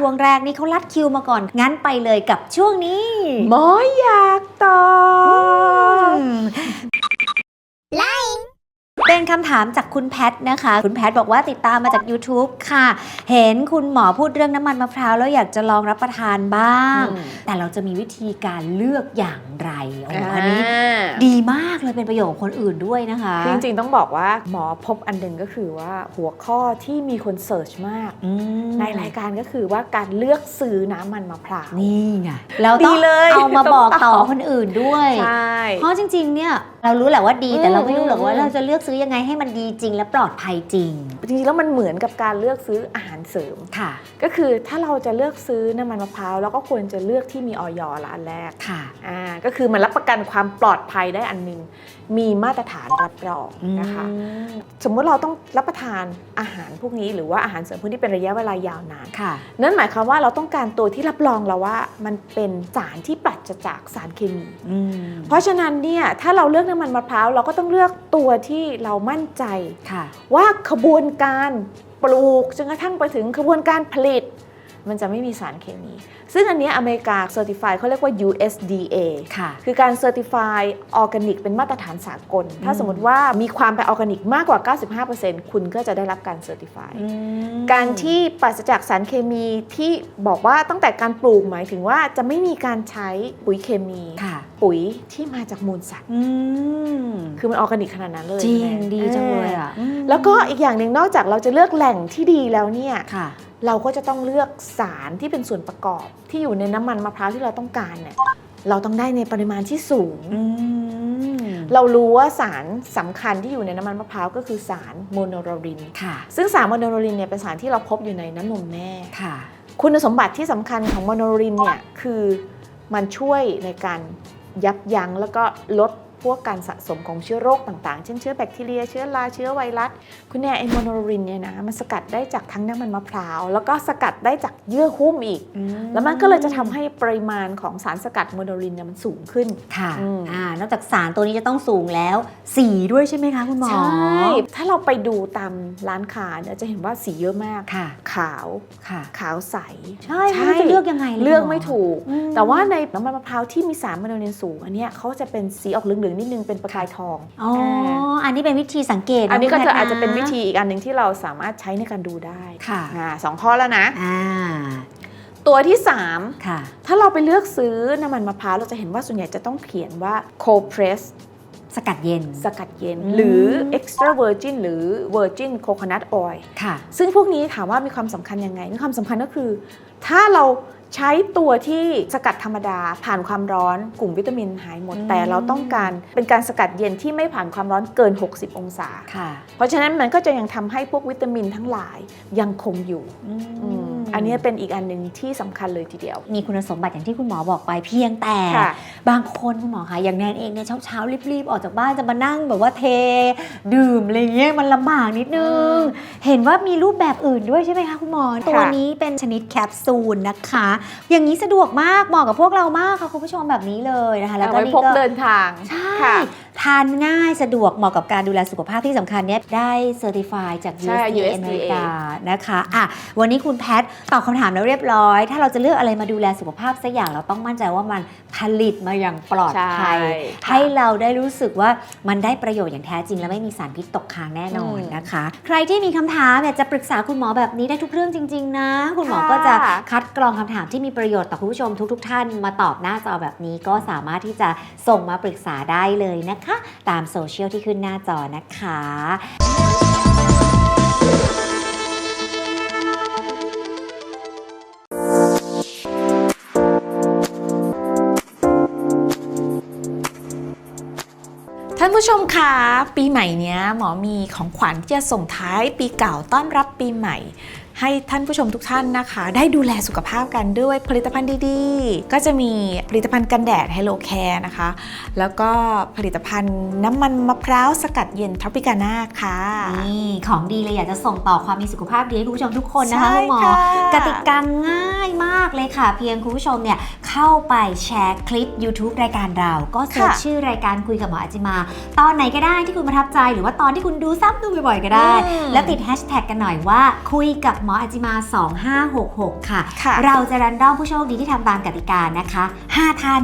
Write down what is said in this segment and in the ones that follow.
ช่วงแรกนี่เขาลัดคิวมาก่อน งั้นไปเลยกับช่วงนี้ หมออยากตอบ เป็นคำถามจากคุณแพทนะคะ คุณแพทบอกว่าติดตามมาจาก YouTube ค่ะ เห็นคุณหมอพูดเรื่องน้ำมันมะพร้าวแล้วอยากจะลองรับประทานบ้าง อืม แต่เราจะมีวิธีการเลือกอย่างไรโอ้โหอันนี้อ่าดีมากเลยเป็นประโยชน์กับคนอื่นด้วยนะคะจริงๆ ต้องบอกว่าหมอพบอันหนึ่งก็คือว่าหัวข้อที่มีคนเสิร์ชมาก อืมในรายการก็คือว่าการเลือกซื้อน้ำมันมะพร้าว นี่ไงเราต้องดีเลยเอามาต้องบอกต่อตอบคนอื่นด้วย ใช่ เพราะจริงๆ เนี่ยเรารู้แหละว่าดีแต่เราไม่รู้หรอกว่าอืมเราจะเลือกซื้อยังไงให้มันดีจริงและปลอดภัยจริง จริงๆแล้วมันเหมือนกับการเลือกซื้ออาหารเสริม ค่ะ ก็คือถ้าเราจะเลือกซื้อน้ำมันมะพร้าวเราก็ควรจะเลือกที่มีออยละอันแรกค่ะ อ่าก็คือมันรับประกันความปลอดภัยได้อันหนึง มีมาตรฐานรับรองนะคะ สมมุติเราต้องรับประทานอาหารพวกนี้หรือว่าอาหารเสริมพวกนี้เป็นระยะเวลายาวนาน ค่ะ นั่นหมายความว่าเราต้องการตัวที่รับรองแล้วว่ามันเป็นสารที่ปราศจากสารเคมีอืมเพราะฉะนั้นเนี่ยถ้าเราเลือกน้ำมันมะพร้าวเราก็ต้องเลือกตัวที่เรามั่นใจค่ะว่าขบวนการปลูกจนกระทั่งไปถึงขบวนการผลิต มันจะไม่มีสารเคมี ซึ่งอันเนี้ยอเมริกาเซอร์ติฟายเขาเรียกว่า USDA ค่ะ คือการเซอร์ติฟายออร์แกนิกเป็นมาตรฐานสากล ถ้าอืมสมมติว่ามีความเป็นออร์แกนิกมากกว่า 95%คุณก็จะได้รับการเซอร์ติฟายอืมการที่ปราศจากสารเคมีที่บอกว่าตั้งแต่การปลูกหมายถึงว่าจะไม่มีการใช้ปุ๋ยเคมีค่ะปุ๋ยที่มาจากมูลสัตว์อืมคือมันออร์แกนิกขนาดนั้นเลย จริงแม่ดีจังเลยอะมแล้วก็อีกอย่างหนึ่งนอกจากเราจะเลือกแหล่งที่ดีแล้วเนี่ยค่ะ เราก็จะต้องเลือกสารที่เป็นส่วนประกอบ ที่อยู่ในน้ำมันมะพร้าวที่เราต้องการเนี่ยเราต้องได้ในปริมาณที่สูงอืมเรารู้ว่าสารสำคัญที่อยู่ในน้ำมันมะพร้าวก็คือสารโมโนโรลินค่ะซึ่งสารโมโนโรลินเนี่ยเป็นสารที่เราพบอยู่ในน้ำนมแม่ค่ะ คุณสมบัติที่สำคัญของโมโนโรลินเนี่ยคือมันช่วยในการยับยั้งแล้วก็ลด พวกการสะสมของเชื้อโรคต่างๆ เช่นเชื้อแบคทีเรีย เชื้อรา เชื้อไวรัส คุณแน่ไอโมโนโรลินเนี่ยนะ มันสกัดได้จากทั้งน้ำมันมะพร้าว แล้วก็สกัดได้จากเยื่อหุ้มอีก แล้วมันก็เลยจะทำให้ปริมาณของสารสกัดโมโนโรลินเนี่ยมันสูงขึ้น ค่ะอืมอ่านอกจากสารตัวนี้จะต้องสูงแล้ว สีด้วยใช่ไหมคะคุณหมอ ใช่ ถ้าเราไปดูตามร้านค้าเนี่ยจะเห็นว่าสีเยอะมากค่ะขาวค่ะขาวใส ใช่ไม่รู้จะเลือกยังไงยเลือกคุณหไม่ถูกอืมแต่ว่าในน้ำมันมะพร้าวที่มีสารโมโนโรลินสูงอันเนี้ยเขาจะเป็นสีออกเหลืองๆนิดนึงเป็นประกายทองอ๋ออันนี้เป็นวิธีสังเกต อันนี้ก็คุณจะแพทอาจจะเป็นวิธีอีกอันหนึ่งที่เราสามารถใช้ในการดูได้ค่ะอ่าสองข้อแล้วนะอ่าตัวที่ค่ะ3ถ้าเราไปเลือกซื้อน้ำมันมะพร้าวเราจะเห็นว่าส่วนใหญ่จะต้องเขียนว่า cold press สกัดเย็น สกัดเย็นอืมหรือ extra virgin หรือ virgin coconut oil ค่ะ ซึ่งพวกนี้ถามว่ามีความสำคัญยังไง มีความสำคัญก็คือ ถ้าเรา ใช้ตัวที่สกัดธรรมดาผ่านความร้อนกลุ่มวิตามินหายหมดอืมแต่เราต้องการเป็นการสกัดเย็นที่ไม่ผ่านความร้อนเกิน 60 องศาค่ะเพราะฉะนั้นมันก็จะยังทำให้พวกวิตามินทั้งหลายยังคงอยู่อืมอืมอันนี้เป็นอีกอันหนึ่งที่สำคัญเลยทีเดียว มีคุณสมบัติอย่างที่คุณหมอบอกไปเพียงแต่ค่ะบางคนคุณหมอคะอย่างแนนเองเนี่ยเช้าๆรีบๆ ออกจากบ้านจะมานั่งแบบว่าเท ดื่มอะไรเงี้ยมันลำบากนิดนึง เห็นว่ามีรูปแบบอื่นด้วยใช่ไหมคะคุณหมอ ตัวนี้เป็นชนิดแคปซูลนะคะอย่างนี้สะดวกมากเหมาะกับพวกเรามากค่ะคุณผู้ชมแบบนี้เลยนะคะ แล้วเอาก็ไว้นี่พกก็เดินทางใช่ค่ะ ทานง่ายสะดวกเหมาะกับการดูแลสุขภาพที่สำคัญเนี่ยได้เซอร์ติฟายจาก ใช่ USDA USDA อเมริกานะคะอะวันนี้คุณแพทตอบคำถามแล้วเรียบร้อย ถ้าเราจะเลือกอะไรมาดูแลสุขภาพสักอย่างเราต้องมั่นใจว่ามันผลิตมาอย่างปลอดภัย ใช่ค่ะ ให้เราได้รู้สึกว่ามันได้ประโยชน์อย่างแท้จริง และไม่มีสารพิษตกค้างแน่นอนอืมนะคะ ใครที่มีคำถามเนี่ยจะปรึกษาคุณหมอแบบนี้ได้ทุกเรื่องจริง ๆ นะ คุณหมอค่ะก็จะคัดกรองคำถามที่มีประโยชน์ต่อคุณผู้ชมทุก ๆ ท่านมาตอบหน้าจอแบบนี้ก็สามารถที่จะส่งมาปรึกษาได้เลยนะคะตามโซเชียลที่ขึ้นหน้าจอนะคะท่านผู้ชมคะปีใหม่เนี้ยหมอมีของขวัญที่จะส่งท้ายปีเก่าต้อนรับปีใหม่ ให้ท่านผู้ชมทุกท่านนะคะ ได้ดูแลสุขภาพกันด้วยผลิตภัณฑ์ดีๆ ก็จะมีผลิตภัณฑ์กันแดด Hello Care นะคะ แล้วก็ผลิตภัณฑ์น้ำมันมะพร้าวสกัดเย็นท r อปิกาน่าค่ะนี่ของดีเลยอยากจะส่งต่อความมีสุขภาพดีให้คุณผู้ชมทุกคนนะคะใช่คุณหมอค่ะกติกาง่ายมากเลยค่ะ เพียงคุณผู้ชมเนี่ยเข้าไปแชร์คลิป YouTube รายการเรา ก็เสิร์ชค่ะชื่อรายการคุยกับหมออาจิมา ตอนไหนก็ได้ที่คุณประทับใจ หรือว่าตอนที่คุณดูซ้ำดูบ่อยๆก็ได้อืมแล้วติดแฮชแท็กกันหน่อยว่าคุยกับหมออาจิมา 2566 ค่ะ ค่ะเราจะรันดอมผู้โชคดีที่ทำตามกติกานะคะ 5 ท่าน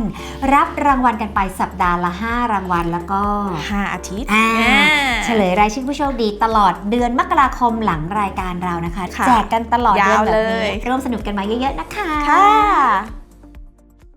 รับรางวัลกันไปสัปดาห์ละ 5 รางวัลแล้วก็ห้าอาทิตย์อ่าอ่า เฉลยรายชื่อผู้โชคดีตลอดเดือนมกราคมหลังรายการเรานะคะ ค่ะแจกกันตลอดเดือนแบบยาวเลนี้ย ร่วมสนุกกันมาเยอะๆนะคะ ค่ะ